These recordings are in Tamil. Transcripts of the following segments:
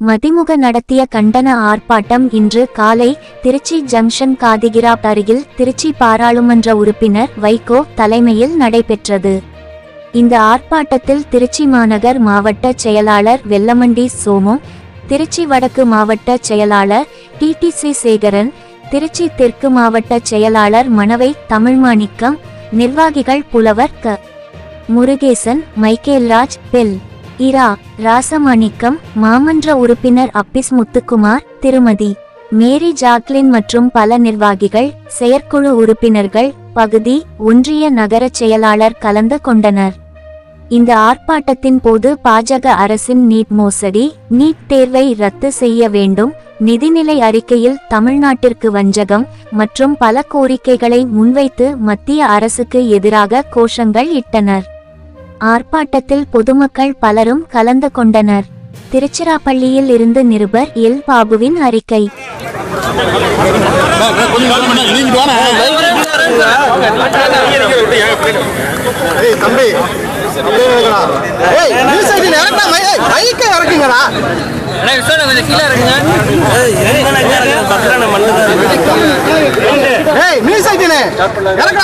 மதிமுக நடத்திய கண்டன ஆர்ப்பாட்டம் இன்று காலை திருச்சி ஜங்ஷன் காதிகிரா அருகில் திருச்சி பாராளுமன்ற உறுப்பினர் வைகோ தலைமையில் நடைபெற்றது. இந்த ஆர்ப்பாட்டத்தில் திருச்சி மாநகர் மாவட்ட செயலாளர் வெல்லமண்டி சோமு திருச்சி வடக்கு மாவட்ட செயலாளர் டிடிசி சேகரன் திருச்சி தெற்கு மாவட்ட செயலாளர் மணவை தமிழ்மாணிக்கம் நிர்வாகிகள் புலவர் க. முருகேசன் மைக்கேல்ராஜ் பெல். இரா ராசமாணிக்கம் மாமன்ற உறுப்பினர் அப்பிஸ் முத்துக்குமார் திருமதி. மேரி ஜாக்லின் மற்றும் பல நிர்வாகிகள் செயற்குழு உறுப்பினர்கள் பகுதி ஒன்றிய நகரச் செயலாளர் கலந்து கொண்டனர். இந்த ஆர்ப்பாட்டத்தின் போது பாஜக அரசின் நீட் மோசடி நீட் தேர்வை ரத்து செய்ய வேண்டும் நிதிநிலை அறிக்கையில் தமிழ்நாட்டிற்கு வஞ்சகம் மற்றும் பல கோரிக்கைகளை முன்வைத்து மத்திய அரசுக்கு எதிராக கோஷங்கள் இட்டனர். ஆர்ப்பாட்டத்தில் பொதுமக்கள் பலரும் கலந்து கொண்டனர். திருச்சிராப்பள்ளியில் இருந்து நிருபர் எல். பாபுவின் அறிக்கை.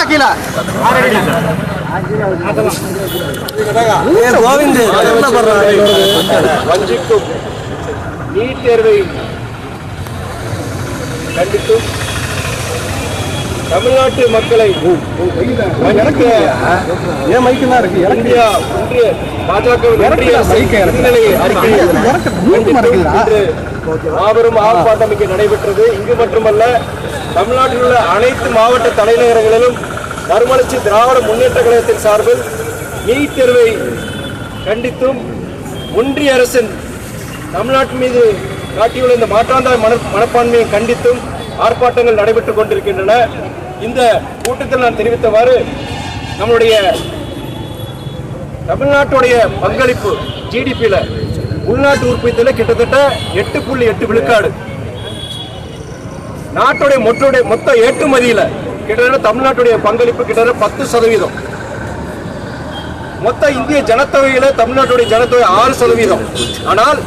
கீழே. வஞ்சிக்கும் நீட் தேர்வை கண்டித்தும் தமிழ்நாட்டு மக்களை ஏன் இருக்கு இந்தியா ஒன்றிய பாஜக அறிக்கையை மாபெரும் ஆர்ப்பாட்டம் இங்கே நடைபெற்றது. இங்கு மட்டுமல்ல தமிழ்நாட்டில் உள்ள அனைத்து மாவட்ட தலைநகரங்களிலும் மறுமலர்ச்சி திராவிட முன்னேற்ற கழகத்தின் சார்பில் நீட் தேர்வை கண்டித்தும் ஒன்றிய அரசின் தமிழ்நாட்டு மீது காட்டியுள்ள இந்த மாற்றாந்தாய் மன மனப்பான்மையை கண்டித்தும் ஆர்ப்பாட்டங்கள் நடைபெற்றுக் கொண்டிருக்கின்றன. இந்த கூட்டத்தில் நான் தெரிவித்தவாறு நம்மளுடைய தமிழ்நாட்டுடைய பங்களிப்பு ஜிடிபியில் உள்நாட்டு உற்பத்தியில் கிட்டத்தட்ட எட்டு புள்ளி எட்டு விழுக்காடு. நாட்டுடைய மொத்தடைய மொத்த ஏற்றுமதியில் கிட்டத்தட்ட தமிழ்நாட்டுடைய பங்களிப்பு கிட்டத்தட்ட பத்து சதவீதம். மொத்த இந்திய ஜனத்தொகையில தமிழ்நாட்டுடைய ஜனத்தொகை ஆறு சதவீதம். ஆனால்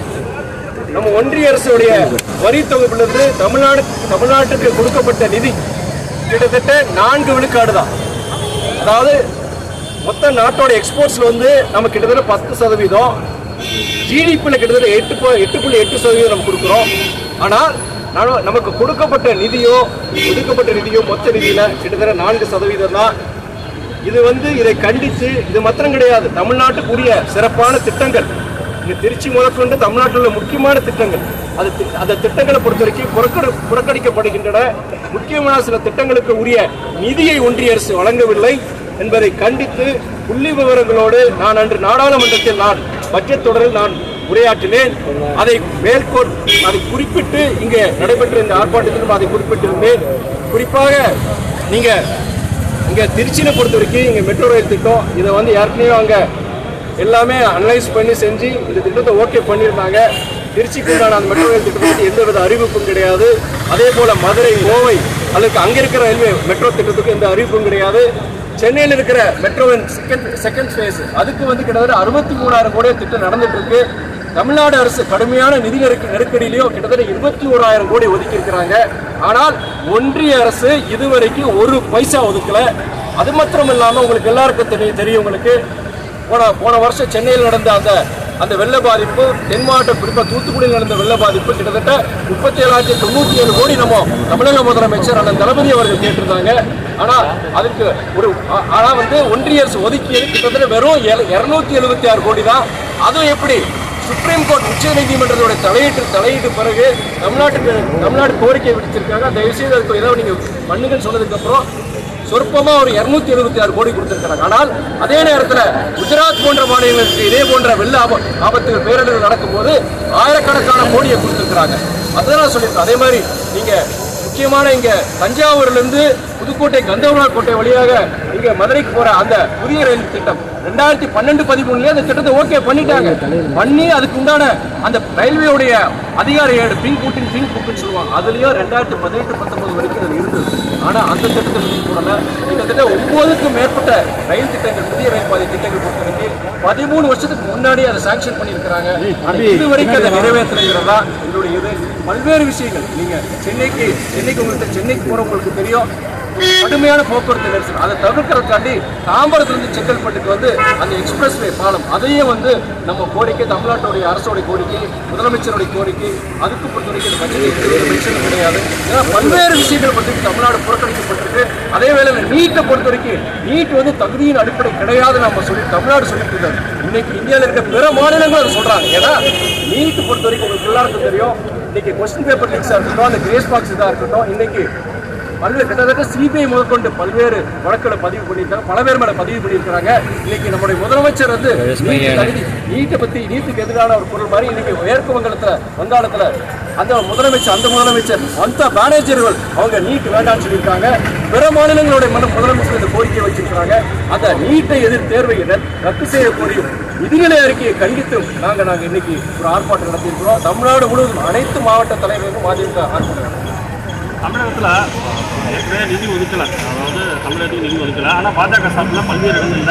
நம்ம ஒன்றிய அரசுடைய வரி தொகுப்பிலிருந்து தமிழ்நாடு தமிழ்நாட்டுக்கு கொடுக்கப்பட்ட நிதி கிட்டத்தட்ட நான்கு விழுக்காடு தான். அதாவது மொத்த நாட்டோட எக்ஸ்போர்ட்ஸ்ல வந்து நம்ம கிட்டத்தட்ட பத்து சதவீதம். ஜிடிபியில் கிட்டத்தட்ட எட்டு எட்டு புள்ளி எட்டு சதவீதம் நம்ம கொடுக்குறோம். ஆனால் நமக்கு கொடுக்கப்பட்ட நிதியோ ஒதுக்கப்பட்ட நிதியோ மொத்த நிதியில கிட்டத்தட்ட நான்கு சதவீதம் தான். இது வந்து இதை கண்டித்து இது மாத்திரம் கிடையாது. தமிழ்நாட்டுக்குரிய சிறப்பான திட்டங்கள். இங்கே திருச்சி முதற்கொண்டு தமிழ்நாட்டில் உள்ள முக்கியமான திட்டங்கள். அது அந்த திட்டங்களை பொறுத்த வரைக்கும் புறக்கணிக்கப்படுகின்றன. முக்கியமான சில திட்டங்களுக்கு உரிய நிதியை ஒன்றிய அரசு வழங்கவில்லை என்பதை கண்டித்து புள்ளி விவரங்களோடு நான் அன்று நாடாளுமன்றத்தில் நான் பட்ஜெட் தொடரில் நான் உரையாற்றினேன். அதை மேற்கோள் அதை குறிப்பிட்டு இங்கே நடைபெற்ற இந்த ஆர்ப்பாட்டத்திலும் அதை குறிப்பிட்டிருந்தேன். குறிப்பாக நீங்க இங்க திருச்சியை பொறுத்த வரைக்கும் இங்க மெட்ரோ ரயில் திட்டம் இதை வந்து ஏற்கனவே அவங்க எல்லாமே அனலைஸ் பண்ணி செஞ்சு இந்த திட்டத்தை ஓகே பண்ணியிருந்தாங்க. திருச்சிக்கு உண்டான அந்த மெட்ரோ ரயில் திட்டத்தை பற்றி எந்தவித அறிவிப்பும் கிடையாது. அதே போல மதுரை கோவை அல்லது அங்கே இருக்கிற ரயில்வே மெட்ரோ திட்டத்துக்கு எந்த அறிவிப்பும் கிடையாது. சென்னையில் இருக்கிற மெட்ரோவின் செகண்ட் செகண்ட் ஃபேஸ் அதுக்கு வந்து கிட்டத்தட்ட அறுபத்தி மூணாயிரம் கோடி திட்டம் நடந்துட்டு இருக்கு தமிழ்நாடு அரசு கடுமையான நிதி நெருக்க நெருக்கடியிலையும் கிட்டத்தட்ட இருபத்தி ஓராயிரம் கோடி ஒதுக்கி இருக்கிறாங்க ஆனால் ஒன்றிய அரசு இதுவரைக்கும் ஒரு பைசா ஒதுக்கல. அது மாத்திரம் இல்லாமல் உங்களுக்கு எல்லாருக்கும் தெரியும் தெரியும் உங்களுக்கு. போன போன வருஷம் சென்னையில் நடந்த அந்த அந்த வெள்ள பாதிப்பு தென் மாவட்டம் குறிப்பாக தூத்துக்குடியில் நடந்த வெள்ள பாதிப்பு கிட்டத்தட்ட முப்பத்தி ஏழாயிரத்தி தொண்ணூற்றி ஏழு கோடி நம்ம தமிழக முதலமைச்சர் அண்ணன் தளபதி அவர்கள் கேட்டிருந்தாங்க. ஆனால் அதுக்கு ஒரு ஆனால் ஆனா வந்து ஒன்றிய அரசு ஒதுக்கியது கிட்டத்தட்ட வெறும் இரநூத்தி எழுபத்தி ஆறு கோடி தான். அதுவும் எப்படி சுப்ரீம் கோர்ட் உச்ச நீதிமன்றத்தோட தலையீட்டு தலையீட்டு பிறகு தமிழ்நாட்டுக்கு தமிழ்நாடு கோரிக்கை விடுத்திருக்காங்க? தயவு செய்து அதுக்கு ஏதாவது நீங்க பண்ணுங்கன்னு சொன்னதுக்கு சொற்பமாக சொற்பமா ஒரு இருநூத்தி எழுபத்தி ஆறு கோடி கொடுத்திருக்காங்க ஆனால் அதே நேரத்தில் குஜராத் போன்ற மாநிலங்களுக்கு இதே போன்ற வெள்ள ஆப ஆபத்துகள் பேரிடர்கள் நடக்கும்போது ஆயிரக்கணக்கான கோடியை கொடுத்திருக்கிறாங்க. அதுதான் சொல்லியிருக்கேன். அதே மாதிரி நீங்க முக்கியமான இங்க தஞ்சாவூர்ல இருந்து புதுக்கோட்டை கந்தவனா கோட்டை வழியாக இங்க மதுரைக்கு போற அந்த புதிய ரயில் திட்டம். ரெண்டாயிரத்தி பன்னெண்டு பதிமூணுலயே அந்த திட்டத்தை ஓகே பண்ணிட்டாங்க. பண்ணி அதுக்கு உண்டான அந்த ரயில்வேவுடைய அதிகாரியோட பின் கூட்டின் பின் கூட்டுன்னு சொல்லுவாங்க. அதுலயும் ரெண்டாயிரத்தி பதினெட்டு பத்தொன்பது வரைக்கும் அது இருந்தது ஆனா அந்த திட்டத்தை கூடல கிட்டத்தட்ட ஒன்பதுக்கும் மேற்பட்ட ரயில் திட்டங்கள் புதிய ரயில் பாதை திட்டங்கள் பொறுத்த வரைக்கும் பதிமூணு வருஷத்துக்கு முன்னாடி அதை சாங்ஷன் பண்ணியிருக்கிறாங்க. இது வரைக்கும் அதை நிறைவேற்றுறதா என்னுடைய இது பல்வேறு விஷயங்கள். நீங்கள் சென்னைக்கு சென்னைக்கு உங்களுக்கு சென்னைக்கு போகிறவங்களுக்கு தெரியும். கடுமையான போக்குவரத்து நெரிசல். அதை தவிர்க்கிறதுக்காண்டி தாம்பரத்துலேருந்து செங்கல்பட்டுக்கு வந்து அந்த எக்ஸ்பிரஸ்வே பாலம் அதையும் வந்து நம்ம கோரிக்கை தமிழ்நாட்டுடைய அரசோடைய கோரிக்கை முதலமைச்சருடைய கோரிக்கை அதுக்கு பொறுத்தவரைக்கும் இந்த பட்ஜெட் மென்ஷன் கிடையாது. ஏன்னா பல்வேறு விஷயங்கள் பற்றி தமிழ்நாடு புறக்கணிக்கப்பட்டிருக்கு. அதே வேளை நீட்டை பொறுத்த வரைக்கும் நீட் வந்து தகுதியின் அடிப்படை கிடையாது நம்ம சொல்லி தமிழ்நாடு சொல்லிட்டு இருக்காரு இன்னைக்கு இந்தியாவில் இருக்க பிற மாநிலங்கள் அதை சொல்கிறாங்க ஏன்னா நீட் பொறுத்த வரைக்கும் உங்களுக்கு எல்லாருக்கும் தெரியும். இன்னைக்கு கொஸ்டின் பேப்பர் லீக்ஸாக இருக்கட்டும் அந்த கிரேஸ் பாக்ஸ் இதாக இருக்கட்டும் இன்னைக்கு பல்வேறு கிட்டத்தட்ட சிபிஐ முதற்கொண்டு பல்வேறு வழக்குகளை பதிவு பண்ணியிருக்காங்க. பல பேர் மேல பதிவு பண்ணியிருக்காங்க இன்னைக்கு நம்முடைய முதலமைச்சர் வந்து நீட்டை பத்தி நீட்டுக்கு எதிரான ஒரு பொருள் மாதிரி இன்னைக்கு மேற்கு வங்கத்துல வங்காளத்துல அந்த முதலமைச்சர் அந்த முதலமைச்சர் அந்த மேனேஜர்கள் அவங்க நீட் வேண்டாம்னு சொல்லியிருக்காங்க. பிற மாநிலங்களுடைய மன முதலமைச்சர் இந்த கோரிக்கை வச்சிருக்காங்க அந்த நீட்டை எதிர் தேர்வை ரத்- ரத்து செய்ய கோரியும் நிதிநிலை அறிக்கையை கண்டித்து நாங்க நாங்க இன்னைக்கு ஒரு ஆர்ப்பாட்டம் நடத்தியிருக்கிறோம். தமிழ்நாடு முழுவதும் அனைத்து மாவட்ட தலைவர்களும் அதிமுக ஆர்ப்பாட்டம். தமிழகத்தில் ஏற்கனவே நிதி ஒதுக்கலை. அதாவது தமிழகத்துக்கு நிதி ஒதுக்கலை. ஆனால் பாஜக சார்பில் பல்வேறு இடங்களில்